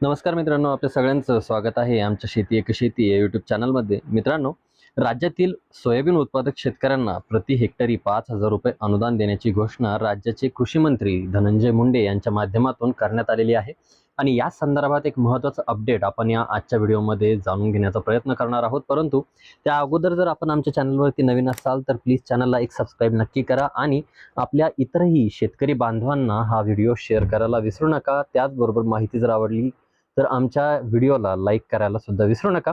नमस्कार मित्रांनो आपल्या सगळ्यांचं स्वागत आहे. आमच्या शेती एक शेती या यूट्यूब चॅनलमध्ये मित्रांनो राज्यातील सोयाबीन उत्पादक शेतकऱ्यांना प्रति हेक्टरी पाच हजार रुपये अनुदान देण्याची घोषणा राज्याचे कृषी मंत्री धनंजय मुंडे यांच्या माध्यमातून करण्यात आलेली आहे. आणि या संदर्भात एक महत्त्वाचं अपडेट आपण या आजच्या व्हिडिओमध्ये जाणून घेण्याचा प्रयत्न करणार आहोत. परंतु त्या अगोदर जर आपण आमच्या चॅनलवरती नवीन असाल तर प्लीज चॅनलला एक सबस्क्राईब नक्की करा आणि आपल्या इतरही शेतकरी बांधवांना हा व्हिडिओ शेअर करायला विसरू नका. त्याचबरोबर माहिती जर आवडली तर आमच्या व्हिडिओला लाईक करायला सुद्धा विसरू नका.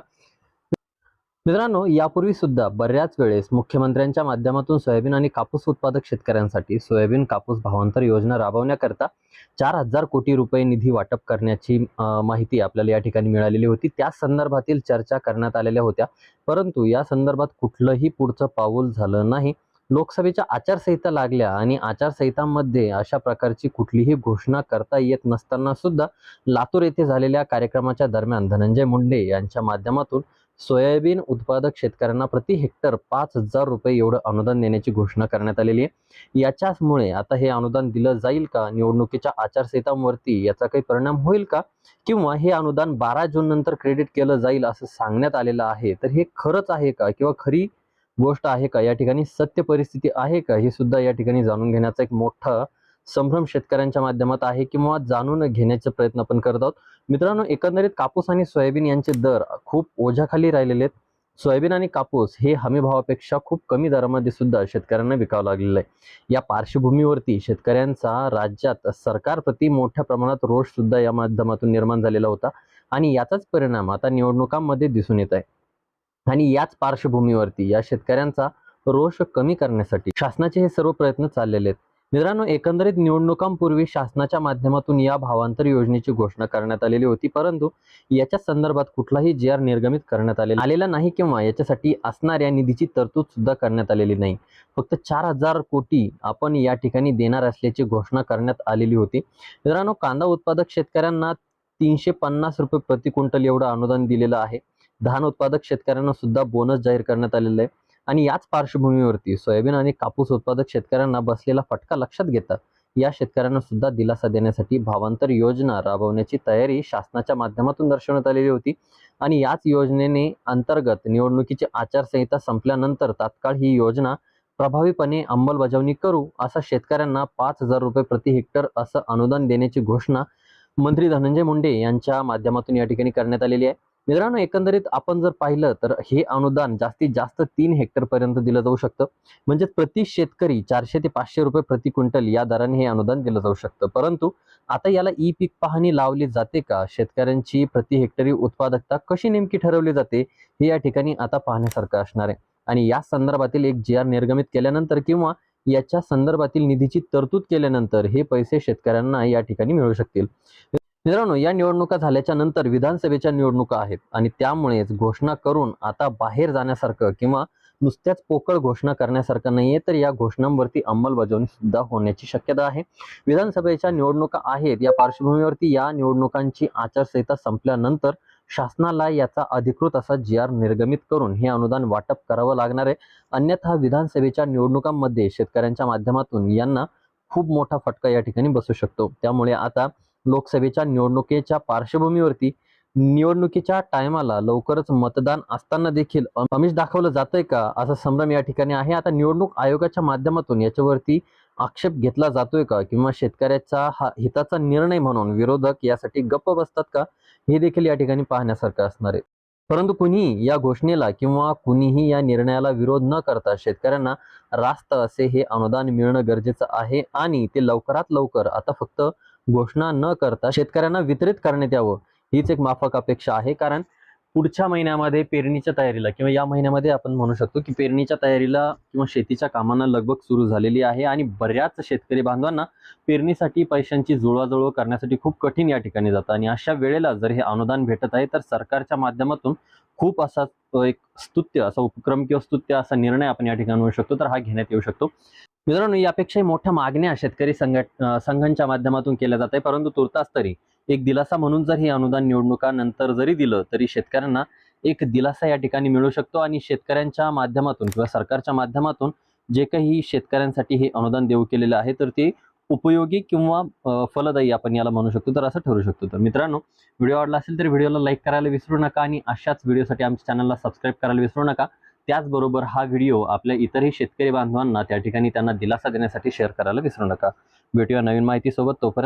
मित्रांनो यापूर्वी सुद्धा बऱ्याच वेळेस मुख्यमंत्र्यांच्या माध्यमातून सोयाबीन आणि कापूस उत्पादक शेतकऱ्यांसाठी सोयाबीन कापूस भावांतर योजना राबवण्याकरता चार हजार कोटी रुपये निधी वाटप करण्याची माहिती आपल्याला या ठिकाणी मिळालेली होती. त्या संदर्भातील चर्चा करण्यात आलेल्या होत्या. परंतु या संदर्भात कुठलंही पुढचं पाऊल झालं नाही. लोकसभेच्या आचारसंहिता लागल्या आणि आचारसंहितामध्ये अशा प्रकारची कुठलीही घोषणा करता येत नसताना सुद्धा लातूर येथे झालेल्या कार्यक्रमाच्या दरम्यान धनंजय मुंडे यांच्या माध्यमातून सोयाबीन उत्पादक शेतकऱ्यांना प्रति हेक्टर पाच हजार रुपये एवढं अनुदान देण्याची घोषणा करण्यात आलेली आहे. याच्याचमुळे आता हे अनुदान दिलं जाईल का? निवडणुकीच्या आचारसंहितांवरती याचा काही परिणाम होईल का? किंवा हे अनुदान बारा जून नंतर क्रेडिट केलं जाईल असं सांगण्यात आलेलं आहे. तर हे खरंच आहे का? किंवा खरी गोष्ट आहे का? या ठिकाणी सत्य परिस्थिती आहे का? हे सुद्धा या ठिकाणी जाणून घेण्याचा एक मोठा संभ्रम शेतकऱ्यांच्या माध्यमात आहे किंवा जाणून घेण्याचे प्रयत्न आपण करत आहोत. मित्रांनो एकंदरीत कापूस आणि सोयाबीन यांचे दर खूप ओझ्याखाली राहिलेले आहेत. सोयाबीन आणि कापूस हे हमी भावापेक्षा खूप कमी दरामध्ये सुद्धा शेतकऱ्यांना विकावं लागलेलं आहे. या पार्श्वभूमीवरती शेतकऱ्यांचा राज्यात सरकारप्रती मोठ्या प्रमाणात रोष सुद्धा या माध्यमातून निर्माण झालेला होता आणि याचाच परिणाम आता निवडणुकांमध्ये दिसून येत आहे. आणि याच पार्श्वभूमीवरती या शेतकऱ्यांचा रोष कमी करण्यासाठी शासनाचे हे सर्व प्रयत्न चाललेले आहेत. मित्रांनो एकंदरीत निवडणुकांपूर्वी शासनाच्या माध्यमातून या भावांतर योजनेची घोषणा करण्यात आलेली होती परंतु याच्या संदर्भात कुठलाही जी आर निर्गमित करण्यात आलेला आलेला नाही किंवा याच्यासाठी असणाऱ्या निधीची तरतूद सुद्धा करण्यात आलेली नाही. फक्त चार हजार कोटी आपण या ठिकाणी देणार असल्याची घोषणा करण्यात आलेली होती. मित्रांनो कांदा उत्पादक शेतकऱ्यांना तीनशे पन्नास रुपये प्रति क्विंटल एवढं अनुदान दिलेलं आहे. धान उत्पादक शेतकऱ्यांना सुद्धा बोनस जाहीर करण्यात आलेला आहे. आणि याच पार्श्वभूमीवरती सोयाबीन आणि कापूस उत्पादक शेतकऱ्यांना बसलेला फटका लक्षात घेता या शेतकऱ्यांना सुद्धा दिलासा देण्यासाठी भावांतर योजना राबवण्याची तयारी शासनाच्या माध्यमातून दर्शवण्यात आलेली होती. आणि याच योजनेने अंतर्गत निवडणुकीची आचारसंहिता संपल्यानंतर तात्काळ ही योजना प्रभावीपणे अंमलबजावणी करू असा शेतकऱ्यांना पाच हजार रुपये प्रति हेक्टर असं अनुदान देण्याची घोषणा मंत्री धनंजय मुंडे यांच्या माध्यमातून या ठिकाणी करण्यात आलेली आहे. मित्रांनो एकंदरीत आपण जर पाहिलं तर हे अनुदान जास्तीत जास्त तीन हेक्टर पर्यंत दिलं जाऊ शकतं. म्हणजे प्रति शेतकरी चारशे ते पाचशे रुपये प्रति क्विंटल या दराने हे अनुदान दिलं जाऊ शकतं. परंतु आता याला ई पीक पाहणी लावली जाते का? शेतकऱ्यांची प्रति हेक्टरी उत्पादकता कशी नेमकी ठरवली जाते? हे या ठिकाणी आता पाहण्यासारखं असणार आहे. आणि या संदर्भातील एक जी आर निर्गमित केल्यानंतर किंवा याच्या संदर्भातील निधीची तरतूद केल्यानंतर हे पैसे शेतकऱ्यांना या ठिकाणी मिळू शकतील. मित्रांनो या निवडणुका झाल्याच्यानंतर विधानसभेच्या निवडणुका आहेत आणि त्यामुळेच घोषणा करून आता बाहेर जाण्यासारखं किंवा नुसत्याच पोकळ घोषणा करण्यासारखं नाहीये तर या घोषणांवरती अंमलबजावणी सुद्धा होण्याची शक्यता आहे. विधानसभेच्या निवडणुका आहेत या पार्श्वभूमीवरती या निवडणुकांची आचारसंहिता संपल्यानंतर शासनाला याचा अधिकृत असा जी आर निर्गमित करून हे अनुदान वाटप करावं लागणार आहे. अन्यथा विधानसभेच्या निवडणुकांमध्ये शेतकऱ्यांच्या माध्यमातून यांना खूप मोठा फटका या ठिकाणी बसू शकतो. त्यामुळे आता लोकसभेच्या निवडणुकीच्या पार्श्वभूमीवरती निवडणुकीच्या टायमाला लवकरच मतदान असताना देखील अमिष दाखवलं जातंय का? असा संभ्रम या ठिकाणी आहे. आता निवडणूक आयोगाच्या माध्यमातून याच्यावरती आक्षेप घेतला जातोय का? किंवा शेतकऱ्याचा हा हिताचा निर्णय म्हणून विरोधक यासाठी गप्प बसतात का? हे देखील या ठिकाणी पाहण्यासारखं असणार आहे. परंतु कुणीही या घोषणेला किंवा कुणीही या निर्णयाला विरोध न करता शेतकऱ्यांना रास्त असे हे अनुदान मिळणं गरजेचं आहे आणि ते लवकरात लवकर आता फक्त घोषणा न करता शेतकऱ्यांना वितरित करण्यात यावं हीच एक माफक अपेक्षा आहे. कारण पुढच्या महिन्यामध्ये पेरणीच्या तयारीला किंवा या महिन्यामध्ये आपण म्हणू शकतो की पेरणीच्या तयारीला किंवा शेतीच्या कामांना लगबग सुरू झालेली आहे आणि बऱ्याच शेतकरी बांधवांना पेरणीसाठी पैशांची जुळवाजुळव करण्यासाठी खूप कठीण या ठिकाणी जातं. आणि अशा वेळेला जर हे अनुदान भेटत आहे तर सरकारच्या माध्यमातून खूप असा एक स्तुत्य असा उपक्रम किंवा स्तुत्य असा निर्णय आपण या ठिकाणी होऊ शकतो तर हा घेण्यात येऊ शकतो. मित्रांनो यापेक्षाही मोठ्या मागण्या शेतकरी संघट संघांच्या माध्यमातून केल्या जात आहे परंतु तुर्तास तरी एक दिलासा म्हणून जर हे अनुदान निवडणुकानंतर जरी दिलं तरी शेतकऱ्यांना एक दिलासा या ठिकाणी मिळू शकतो आणि शेतकऱ्यांच्या माध्यमातून किंवा सरकारच्या माध्यमातून जे काही शेतकऱ्यांसाठी हे अनुदान देऊ केलेलं आहे तर ते उपयोगी किंवा फलदायी आपण याला म्हणू शकतो. तर असं ठरू शकतो. तर मित्रांनो व्हिडिओ आवडला असेल तर व्हिडिओला लाईक करायला विसरू नका आणि अशाच व्हिडिओसाठी आमच्या चॅनलला सबस्क्राईब करायला विसरू नका. त्याचबरोबर हा व्हिडिओ आपल्या इतरही शेतकरी बांधवांना त्या ठिकाणी त्यांना दिलासा देण्यासाठी शेअर करायला विसरू नका. भेटूया नवीन माहितीसोबत तोपर्यंत